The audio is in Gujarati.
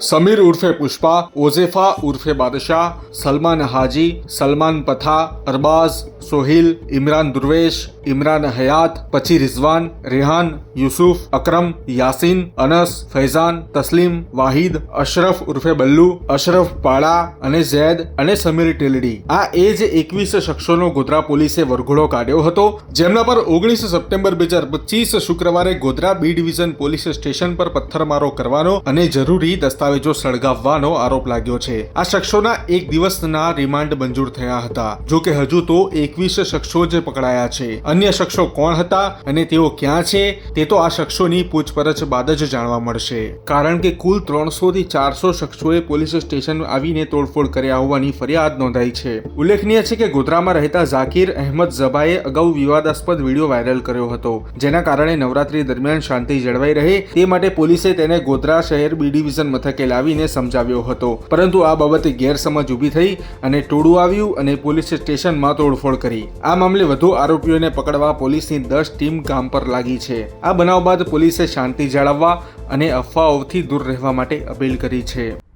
સમીર ઉર્ફે પુષ્પા ઓઝેફા ઉર્ફે બાદશાહ સલમાન હાજી સલમાન પથા અરબાઝ સોહિલ ઇમરાન દુર્વેશ ઇમરાન હયાત પછી રિઝવાન રેહાન યુસુફ અકરમ યાસીન અનસ ફૈઝાન તસ્લીમ વાહિદ અશરફ ઉર્ફે બલ્લુ અશરફ પાળા અને ઝૈદ અને સમીર ટેલડી આ એ જ એકવીસ શખ્સોનો ગોધરા પોલીસે વરઘોડો કાઢ્યો હતો જેમના પર ઓગણીસ સપ્ટેમ્બર બે હજાર પચીસ શુક્રવારે Godhra B division police station પર પથ્થરમારો કરવાનો અને જરૂરી દસ્તાવેજો સળગાવવાનો આરોપ લાગ્યો છે. આ શખ્સોના એક દિવસના રિમાન્ડ મંજૂર થયા હતા. જો કે હજુ તો એકવીસ શખ્સો જ પકડાયા છે. અન્ય શખ્સો કોણ હતા અને તેઓ ક્યાં છે, તે તો આ શખ્સોની પૂછપરછ બાદ જ જાણવા મળશે. કારણ કે કુલ ત્રણસો થી ચારસો શખ્સોએ પોલીસ સ્ટેશન આવીને તોડફોડ કર્યા હોવાની ફરિયાદ નોંધાઈ છે. ઉલ્લેખનીય છે કે ગોધરામાં રહેતા ઝાકીર અહેમદ ઝબાએ અગાઉ વિવાદાસ્પદ વીડિયો વાયરલ કર્યો હતો. જેના કારણે નવરાત્રી દરમિયાન શાંતિ જળવાઈ રહે તે માટે પોલીસે તેને ગોધરા શહેર બી ડિવિઝન મથકે લાવીને સમજાવ્યો હતો. પરંતુ આ બાબતે ગેરસમજ ઊભી થઈ અને ટોળું આવ્યું અને પોલીસ સ્ટેશનમાં તોડફોડ કરી. આ મામલે વધુ આરોપીઓને પકડવા પોલીસની દસ ટીમ કામ પર લાગી છે. આ બનાવ બાદ પોલીસે શાંતિ જાળવવા અને અફવાઓથી દૂર રહેવા માટે અપીલ કરી છે.